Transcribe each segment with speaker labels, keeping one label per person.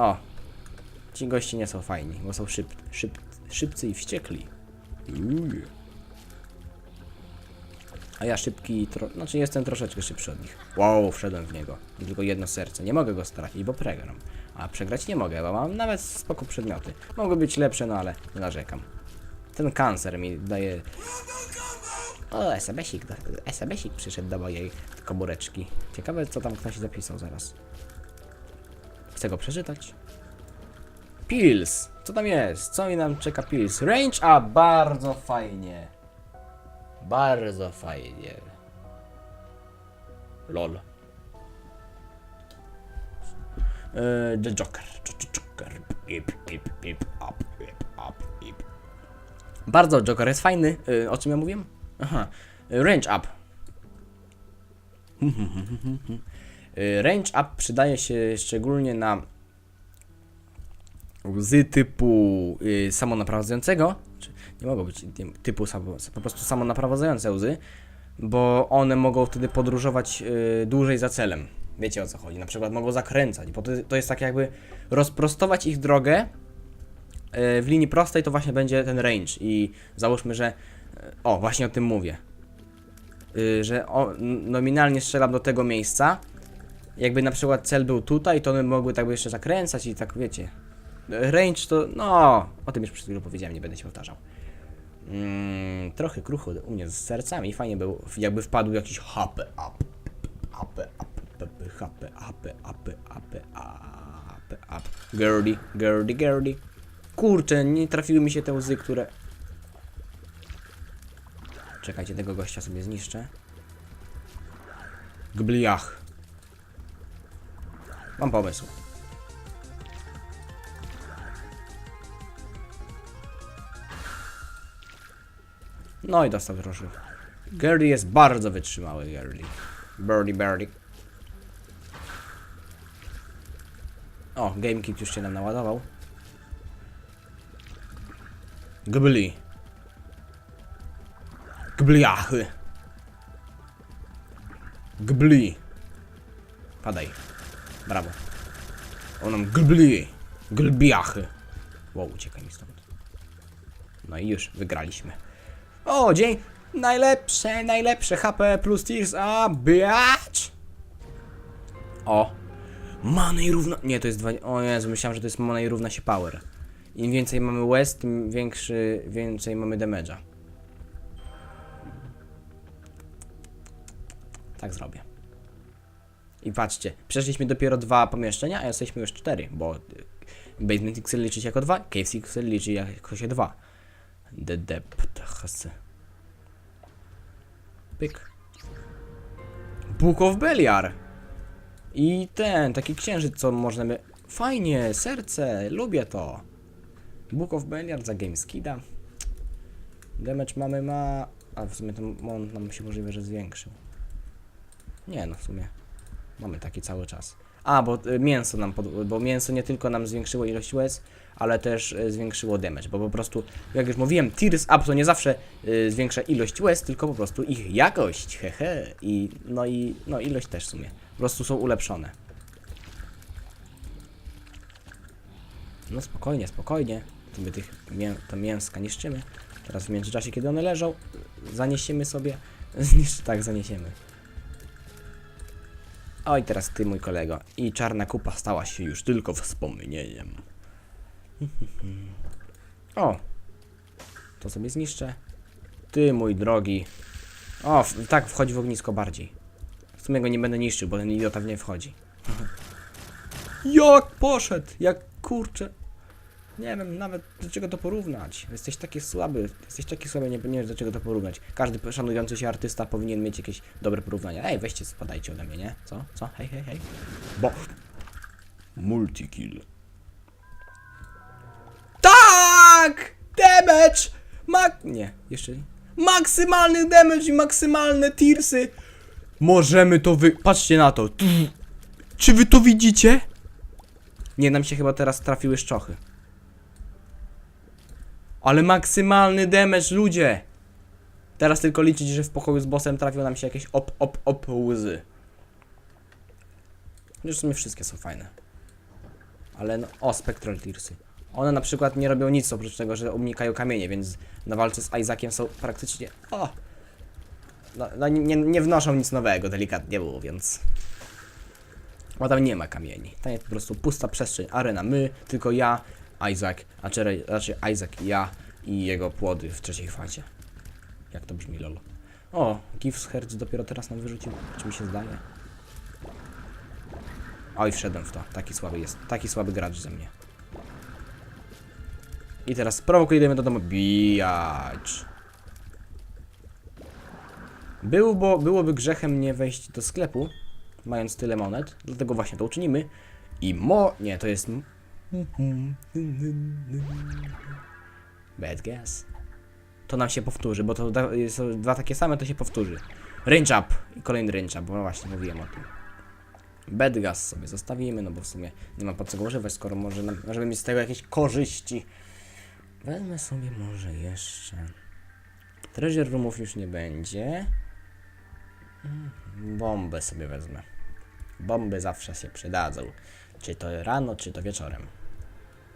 Speaker 1: O! Ci goście nie są fajni, bo są szyb, szyb, szybcy i wściekli. Uuu. A ja szybki, tro... znaczy jestem troszeczkę szybszy od nich. Wow, wszedłem w niego. I tylko jedno serce. Nie mogę go stracić, bo przegram. A przegrać nie mogę, bo mam nawet spoko przedmioty. Mogły być lepsze, no ale nie narzekam. Ten kancer mi daje... O, SMS-ik, SMS-ik przyszedł do mojej komóreczki. Ciekawe, co tam ktoś zapisał zaraz. Chcę go przeczytać. Pills! Co tam jest? Co mi nam czeka Pills? Range up! Bardzo fajnie. Bardzo fajnie. LOL. Eee, The Joker. Joker. Ip, ip, ip, up, ip, up, ip. Bardzo Joker jest fajny. Eee, o czym ja mówiłem? Aha. Eee, Range up. Eee, Range up przydaje się szczególnie na łzy typu y, samonaprowadzającego, czy nie mogą być typu po prostu samonaprowadzające łzy, bo one mogą wtedy podróżować y, dłużej za celem. Wiecie o co chodzi? Na przykład mogą zakręcać, bo to, jest tak jakby rozprostować ich drogę y, w linii prostej, to właśnie będzie ten range i załóżmy, że y, o, właśnie o tym mówię. Y, że nominalnie strzelam do tego miejsca, jakby na przykład cel był tutaj, to one mogły tak by jeszcze zakręcać i tak wiecie, Range to, no, o tym już przed chwilą powiedziałem, nie będę się powtarzał. Mm, trochę krucho u mnie z sercami, fajnie był, jakby wpadł jakiś HP up, HP up, HP up, HP up, HP up, girly, girly, girly. Kurczę, nie trafiły mi się te łzy, które... Czekajcie, tego gościa sobie zniszczę. Gbliach. Mam pomysł. No i dostał troszkę. Gary jest bardzo wytrzymały, Gary. Birdie, birdie. O, GameKit już się nam naładował. Gbli. Gbliachy. Gbli. Padaj. Brawo. On nam gbli. Glbiachy. Wow, uciekaj mi stąd. No i już, wygraliśmy. O, dzień najlepsze, najlepsze HP plus Tears, a bitch! O, money równa, nie to jest dwa, o Jezu, myślałem, że to jest money równa się power. Im więcej mamy west, tym większy, więcej mamy damage'a. Tak zrobię. I patrzcie, przeszliśmy dopiero dwa pomieszczenia, a jesteśmy już cztery, bo y, Basement Excel liczy się jako dwa, KFC Excel liczy jako się dwa. The depth. Pyk. Book of Beliar. I ten, taki księżyc, co można by... Fajnie, serce, lubię to. Book of Beliar za Gameskida. Damage mamy ma... A w sumie to on nam się możliwe, że zwiększył. Nie no, w sumie. Mamy taki cały czas. A, bo y, mięso nam, pod, bo mięso nie tylko nam zwiększyło ilość łez, ale też y, zwiększyło damage, bo po prostu, jak już mówiłem, Tears Up to nie zawsze y, zwiększa ilość łez, tylko po prostu ich jakość, hehe, i no i no ilość też w sumie, po prostu są ulepszone. No spokojnie, spokojnie, my tych mię to mięska niszczymy. Teraz w międzyczasie, kiedy one leżą, zaniesiemy sobie, tak, zaniesiemy. Oj, teraz ty, mój kolego. I czarna kupa stała się już tylko wspomnieniem. O! To sobie zniszczę. Ty, mój drogi. O, tak, wchodzi w ognisko bardziej. W sumie go nie będę niszczył, bo ten idiota w nie wchodzi. Jak poszedł? Jak kurczę. Nie wiem nawet do czego to porównać. Jesteś taki słaby, jesteś taki słaby, nie, nie do czego to porównać. Każdy szanujący się artysta powinien mieć jakieś dobre porównania. Ej, weźcie, spadajcie ode mnie, nie? Co? Co? Hej, hej, hej. Bo... Multikill. Tak! Damage! Mak... Nie, jeszcze nie. Maksymalny damage i maksymalne tearsy! Możemy to wy... Patrzcie na to. Czy wy to widzicie? Nie, nam się chyba teraz trafiły szczochy. Ale maksymalny damage, ludzie! Teraz tylko liczyć, że w pokoju z bossem trafią nam się jakieś op, op, op łzy. Już w sumie wszystkie są fajne. ale no, o, Spectral Tearsy. One na przykład nie robią nic oprócz tego, że unikają kamienie, więc na walce z Isaakiem są praktycznie... O! No, no nie, nie wnoszą nic nowego, delikatnie mówiąc. Bo tam nie ma kamieni. Tam jest po prostu pusta przestrzeń, arena. My, tylko ja, Isaac, a raczej, raczej Isaac, ja i jego płody w trzeciej fazie. Jak to brzmi, lol. O, Gives Hertz dopiero teraz nam wyrzucił, czy mi się zdaje. Oj, wszedłem w to. Taki słaby jest. Taki słaby gracz ze mnie. I teraz prowokujemy do domu. Bijacz. Był, bo, byłoby grzechem nie wejść do sklepu, mając tyle monet, dlatego właśnie to uczynimy. I mo... Nie, to jest... Bad guess. To nam się powtórzy, bo to są dwa takie same, to się powtórzy. Range up i kolejny range up, bo no właśnie mówiłem o tym. Bad gas sobie zostawimy, no bo w sumie nie ma po co go używać, skoro może nam, możemy mieć z tego jakieś korzyści. Wezmę sobie może jeszcze... Treasure roomów już nie będzie. Mm, Bombę sobie wezmę. Bomby zawsze się przydadzą. Czy to rano, czy to wieczorem.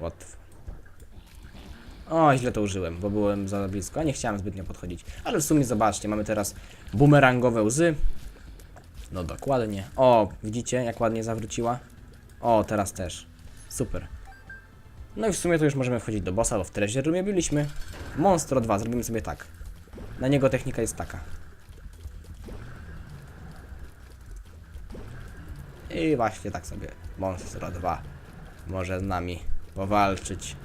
Speaker 1: Łatwo. O, źle to użyłem, bo byłem za blisko, a nie chciałem zbytnio podchodzić. Ale w sumie zobaczcie, mamy teraz bumerangowe łzy. No dokładnie. O, widzicie jak ładnie zawróciła? O, teraz też. Super. No i w sumie to już możemy wchodzić do bossa, bo w Treasure Roomie byliśmy. Monstro 2, zrobimy sobie tak. Na niego technika jest taka. I właśnie tak sobie Monstro 2 może z nami powalczyć,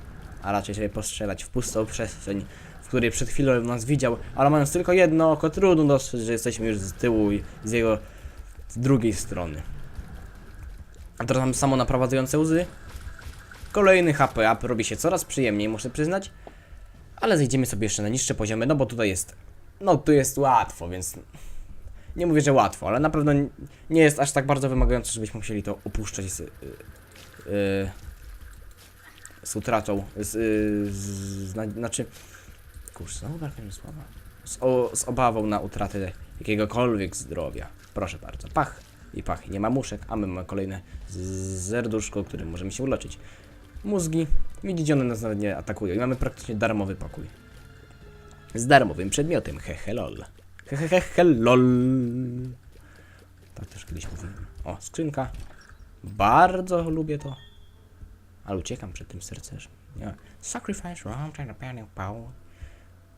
Speaker 1: a raczej sobie postrzelać w pustą przestrzeń, w której przed chwilą nas widział, ale mając tylko jedno oko, trudno dostrzec, że jesteśmy już z tyłu i z jego z drugiej strony. A teraz mamy samo naprowadzające łzy. Kolejny HP up robi się coraz przyjemniej, muszę przyznać. Ale zejdziemy sobie jeszcze na niższe poziomy, no bo tutaj jest. No tu jest łatwo, więc. Nie mówię, że łatwo, ale na pewno nie jest aż tak bardzo wymagające, żebyśmy musieli to opuszczać z. Yy, yy, z utratą. Z. Yy, z zna, znaczy. Kurczę, znowu brakuje mi słowa. Z, o, z obawą na utratę jakiegokolwiek zdrowia. Proszę bardzo. Pach i pach. Nie ma muszek, a my mamy kolejne z- serduszko, którym możemy się uleczyć. Mózgi. Widzicie, one nas nawet nie atakują. I mamy praktycznie darmowy pokój. Z darmowym przedmiotem. Hehe lol. Hehehe he, lol. Tak też kiedyś mówiłem. O, skrzynka. Bardzo lubię to. Ale uciekam przed tym sercerzem. Nie. Sacrifice round and a penny power.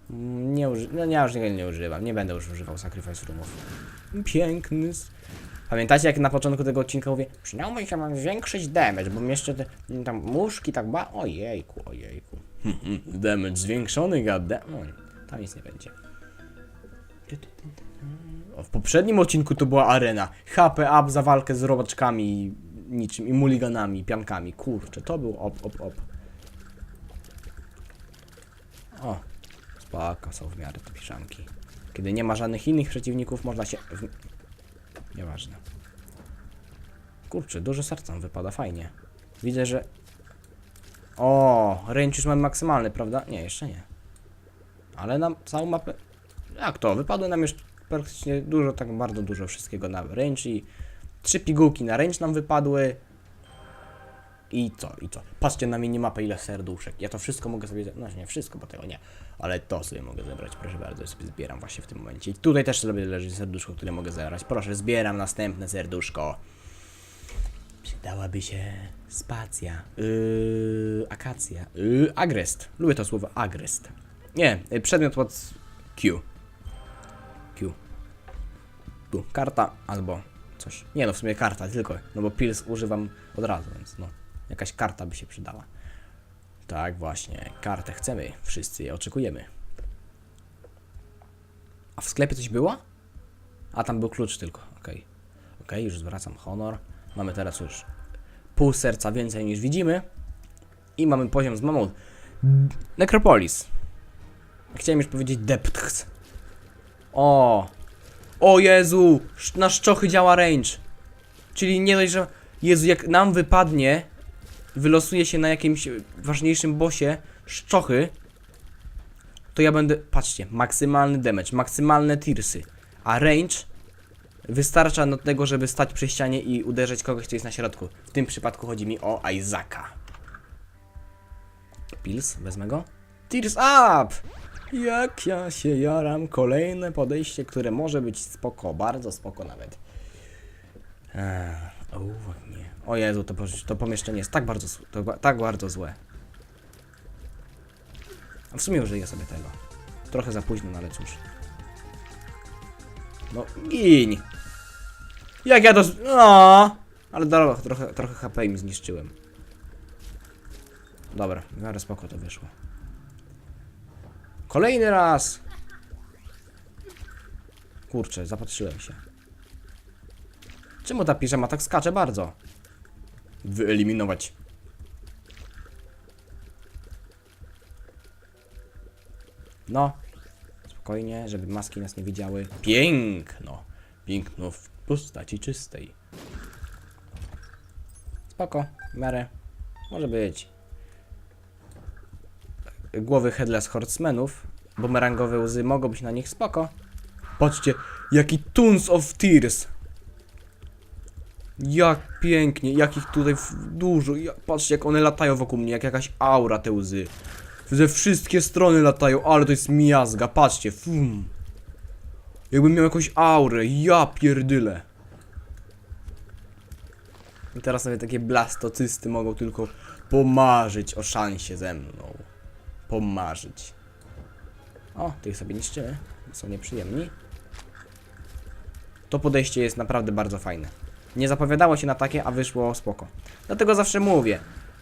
Speaker 1: Mm, Nie, uży no, ja już nie używam. Nie będę już używał Sacrifice Roomów. Piękny. Pamiętacie jak na początku tego odcinka mówię Przynajmniej się mam zwiększyć damage, bo jeszcze te tam muszki tak ba... Ojejku, ojejku. damage zwiększony. No, tam nic nie będzie. W poprzednim odcinku to była arena. HP up za walkę z robaczkami niczym i muliganami, piankami. Kurczę, to był op, op, op. O, spoko, są w miarę te piżamki. Kiedy nie ma żadnych innych przeciwników, można się... W... Nieważne. Kurczę, dużo serca wypada, fajnie. Widzę, że... O, range już mamy maksymalny, prawda? Nie, jeszcze nie. Ale nam całą mapę... Jak to? Wypadło nam już praktycznie dużo, tak bardzo dużo wszystkiego na range i... Trzy pigułki na range nam wypadły. I co, i co? Patrzcie na minimapę, ile serduszek. Ja to wszystko mogę sobie. ze- No nie wszystko, bo tego nie. Ale to sobie mogę zebrać, proszę bardzo. Ja sobie zbieram właśnie w tym momencie. I tutaj też sobie leży serduszko, które mogę zebrać. Proszę, zbieram następne serduszko. Przydałaby się spacja. Yy, akacja. Yy, agrest. Lubię to słowo agrest. Nie, y, przedmiot pod Q. Q. Tu, karta albo coś. Nie no, w sumie karta tylko, no bo pills używam od razu, więc no, jakaś karta by się przydała. Tak właśnie, kartę chcemy, wszyscy je oczekujemy. A w sklepie coś było? A tam był klucz tylko, okej. Okej, już zwracam honor. Mamy teraz już pół serca więcej niż widzimy. I mamy poziom z mamą. Necropolis. Chciałem już powiedzieć Depths. O! O Jezu! Na szczochy działa range. Czyli nie dość, że... Jezu, jak nam wypadnie, wylosuje się na jakimś ważniejszym bosie szczochy, to ja będę... Patrzcie, maksymalny damage, maksymalne tirsy. A range wystarcza do tego, żeby stać przy ścianie i uderzyć kogoś, kto jest na środku. W tym przypadku chodzi mi o Isaaca. Pils, wezmę go. Tears up! Jak ja się jaram. Kolejne podejście, które może być spoko, bardzo spoko nawet. Eee, o, nie. O Jezu, to, to pomieszczenie jest tak bardzo, to, tak bardzo złe. A w sumie użyję sobie tego. Trochę za późno, no ale cóż. No, gin! Jak ja to... No! Ale dobra, trochę, trochę HP im zniszczyłem. Dobra, w miarę spoko to wyszło. Kolejny raz! Kurczę, zapatrzyłem się. Czemu ta piżama tak skacze bardzo? Wyeliminować. No. Spokojnie, żeby maski nas nie widziały. Piękno. Piękno w postaci czystej. Spoko, w miarę. Może być. Głowy Headless Horsemenów. Bumerangowe łzy mogą być na nich spoko. Patrzcie, jaki Tunes of Tears. Jak pięknie, jak ich tutaj dużo. Patrzcie, jak one latają wokół mnie, jak jakaś aura te łzy. Ze wszystkie strony latają, ale to jest miazga, patrzcie, fum. Jakbym miał jakąś aurę, ja pierdyle. I teraz sobie takie blastocysty mogą tylko pomarzyć o szansie ze mną. Pomarzyć. O, tych sobie niszczymy. Są nieprzyjemni. To podejście jest naprawdę bardzo fajne. Nie zapowiadało się na takie, a wyszło spoko. Dlatego zawsze mówię.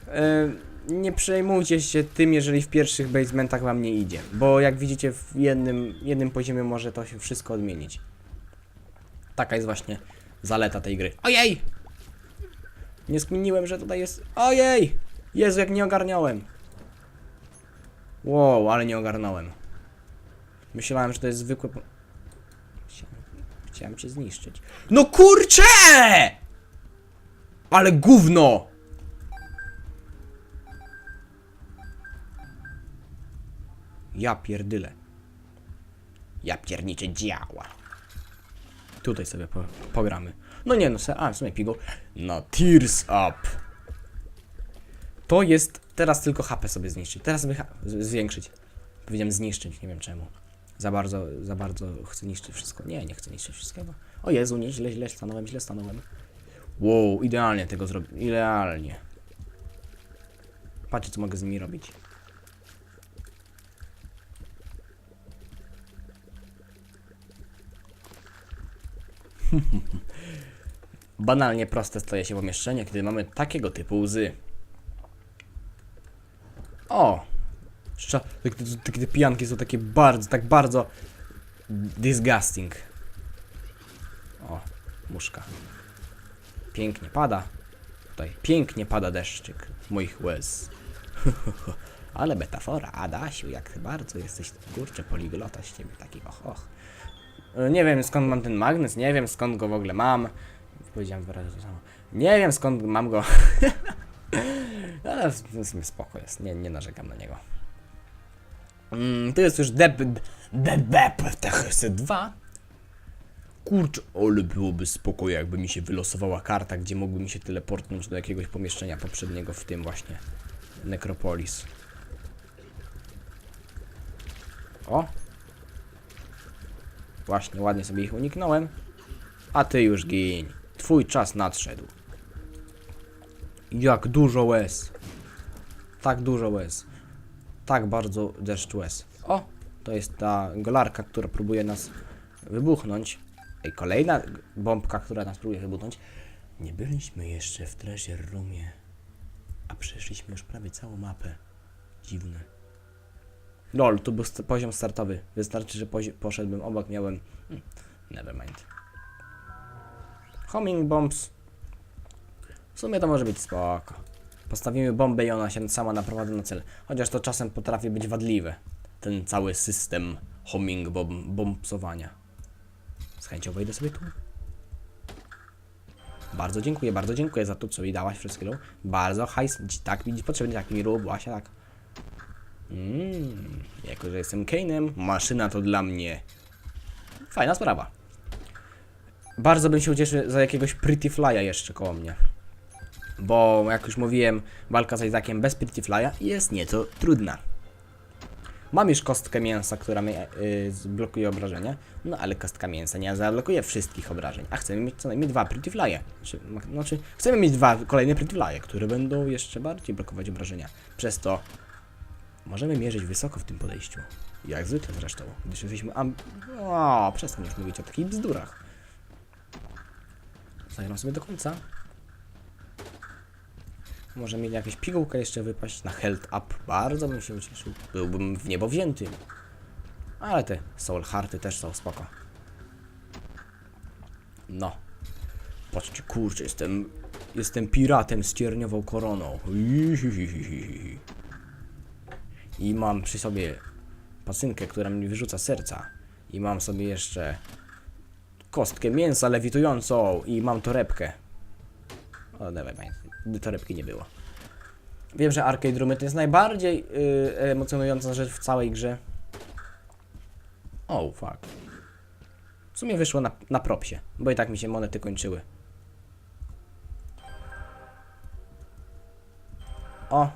Speaker 1: Yy, nie przejmujcie się tym, jeżeli w pierwszych basementach wam nie idzie. Bo jak widzicie, w jednym, jednym poziomie może to się wszystko odmienić. Taka jest właśnie zaleta tej gry. Ojej! Nie skminiłem, że tutaj jest... Ojej! Jezu, jak nie ogarniałem. Wow, ale nie ogarnąłem. Myślałem, że to jest zwykłe... po- Chciałem, chciałem cię zniszczyć. No kurczę! Ale gówno! Ja pierdyle. Ja pierniczę działa. Tutaj sobie po, pogramy. No nie no, se, a w sumie pigo. No Tears Up. To jest teraz tylko HP sobie zniszczyć. Teraz sobie zwiększyć. Powiedziałem zniszczyć, nie wiem czemu. Za bardzo, za bardzo chcę niszczyć wszystko. Nie, nie chcę niszczyć wszystkiego. O Jezu, nie, źle, źle stanąłem, źle stanąłem. Wow, idealnie tego zrobię. Idealnie. Patrzcie, co mogę z nimi robić. Banalnie proste staje się pomieszczenie, kiedy mamy takiego typu łzy. O! Szcza- tak- tak- Takie te pijanki są takie bardzo, tak bardzo disgusting. O, muszka. Pięknie pada. Tutaj pięknie pada deszczyk moich łez. Ale metafora, Adasiu, jak ty bardzo jesteś, kurczę, poliglota z ciebie taki, och, och. E, Nie wiem skąd mam ten magnes, nie wiem skąd go w ogóle mam. Powiedziałem wyraźnie to samo. Nie wiem skąd mam go. Ale w sumie spoko jest, nie, nie narzekam na niego. Mm, to jest już Deb... Debep THS2. Kurczę, ale byłoby spoko, jakby mi się wylosowała karta, gdzie mógłbym się teleportnąć do jakiegoś pomieszczenia poprzedniego, w tym właśnie Necropolis. O! Właśnie, ładnie sobie ich uniknąłem. A ty już gin. Twój czas nadszedł. Jak dużo łez. Tak dużo łez. Tak bardzo deszcz łez. O! To jest ta golarka, która próbuje nas wybuchnąć. Ej, kolejna bombka, która nas próbuje wybuchnąć. Nie byliśmy jeszcze w Treasure Roomie. A przeszliśmy już prawie całą mapę. Dziwne. Lol, tu był st- poziom startowy. Wystarczy, że poszedłbym obok, miałem... Hmm, nevermind. Homing bombs. W sumie to może być spoko. Postawimy bombę i ona się sama naprowadzi na cel. Chociaż to czasem potrafi być wadliwe. Ten cały system homing bomb bombsowania. Z chęcią wejdę sobie tu. Bardzo dziękuję, bardzo dziękuję za to, co mi dałaś przed chwilą. Bardzo hajs, tak mi potrzebny, tak mi rób, tak. Mmm, jako że jestem Kane'em, maszyna to dla mnie. Fajna sprawa. Bardzo bym się ucieszył za jakiegoś Pretty Fly'a jeszcze koło mnie. Bo, jak już mówiłem, walka z Isaakiem bez Pretty Fly'a jest nieco trudna. Mam już kostkę mięsa, która mi y, zblokuje obrażenia, no ale kostka mięsa nie zablokuje wszystkich obrażeń, a chcemy mieć co najmniej dwa Pretty Fly'e. Znaczy, znaczy, chcemy mieć dwa kolejne Pretty Fly'e, które będą jeszcze bardziej blokować obrażenia. Przez to możemy mierzyć wysoko w tym podejściu. Jak zwykle zresztą, gdyż jesteśmy am... O, przestań już mówić o takich bzdurach. Zagram sobie do końca. Może mieli jakieś pigułkę jeszcze wypaść na health up. Bardzo bym się ucieszył. Byłbym w niebo wzięty. Ale te soul hearty też są spoko. No. Patrzcie, kurczę, jestem... Jestem piratem z cierniową koroną. I mam przy sobie pasynkę, która mi wyrzuca serca. I mam sobie jeszcze kostkę mięsa lewitującą i mam torebkę. O, dawaj, gdy torebki nie było. Wiem, że arcade roomy to jest najbardziej yy, emocjonująca rzecz w całej grze. O, oh, fuck. W sumie wyszło na, na propsie, bo i tak mi się monety kończyły. O.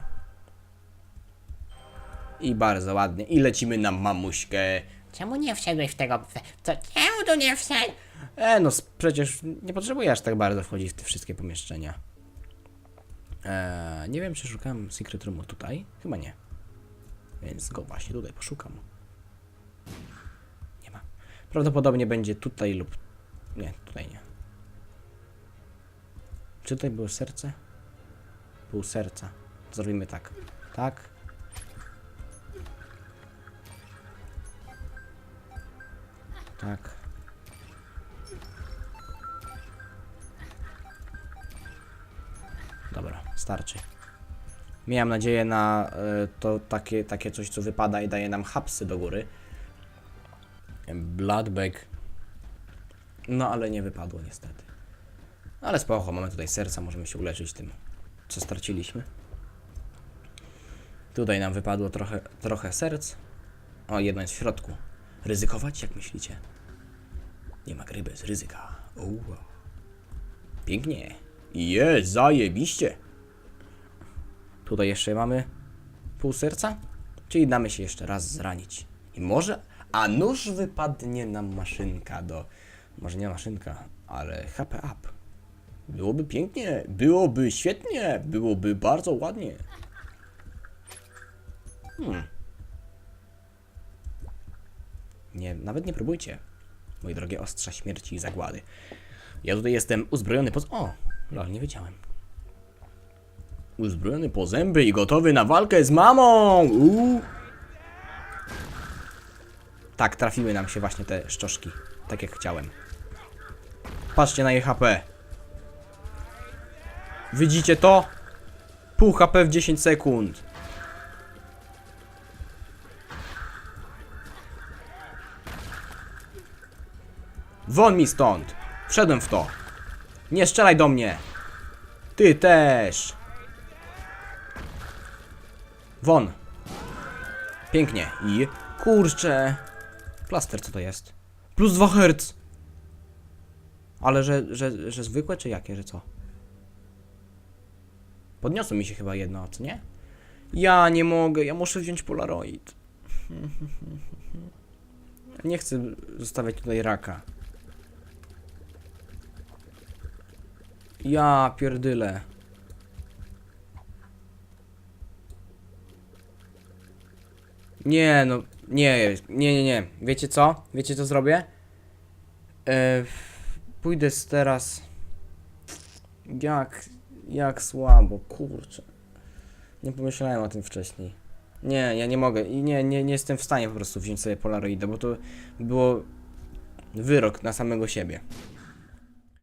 Speaker 1: I bardzo ładnie. I lecimy na mamuśkę.
Speaker 2: Czemu nie wszedłeś w tego... Co? Czemu tu nie wszedł?
Speaker 1: E, no przecież nie potrzebuję aż tak bardzo wchodzić w te wszystkie pomieszczenia. E, nie wiem, czy szukałem secret roomu tutaj. Chyba nie. Więc go właśnie tutaj poszukam. Nie ma. Prawdopodobnie będzie tutaj lub... Nie, tutaj nie. Czy tutaj było serce? Pół serca. Zrobimy tak. Tak. Tak. Dobra, starczy. Miałem nadzieję na e, to takie, takie coś, co wypada i daje nam hapsy do góry. Bloodbag. No ale nie wypadło niestety. Ale spoko, mamy tutaj serca, możemy się uleczyć tym, co straciliśmy. Tutaj nam wypadło trochę, trochę serc. O, jedno jest w środku. Ryzykować, jak myślicie? Nie ma gry bez ryzyka. Uuu. Pięknie. Jest, zajebiście. Tutaj jeszcze mamy pół serca, czyli damy się jeszcze raz zranić. I może, a nuż wypadnie nam maszynka do, może nie maszynka, ale HP up. Byłoby pięknie, byłoby świetnie, byłoby bardzo ładnie. Hmm. Nie, nawet nie próbujcie, moje drogie ostrza śmierci i zagłady. Ja tutaj jestem uzbrojony po... O, lol, nie wiedziałem. Uzbrojony po zęby i gotowy na walkę z mamą! Uuu. Tak, trafiły nam się właśnie te szczoszki. Tak jak chciałem. Patrzcie na jej HP. Widzicie to? Pół HP w 10 sekund. Won mi stąd! Wszedłem w to! Nie strzelaj do mnie! Ty też! Won! Pięknie. I... Kurczę! Plaster, co to jest? Plus 2 Hz! Ale że, że, że zwykłe, czy jakie, że co? Podniosło mi się chyba jedno, co nie? Ja nie mogę, ja muszę wziąć Polaroid. Nie chcę zostawiać tutaj raka. Ja pierdyle. Nie, no, nie, nie, nie, nie. Wiecie co? Wiecie co zrobię? E, pójdę z teraz. Jak, jak słabo, kurczę. Nie pomyślałem o tym wcześniej. Nie, ja nie mogę i nie, nie, nie jestem w stanie po prostu wziąć sobie Polaroida, bo to było wyrok na samego siebie.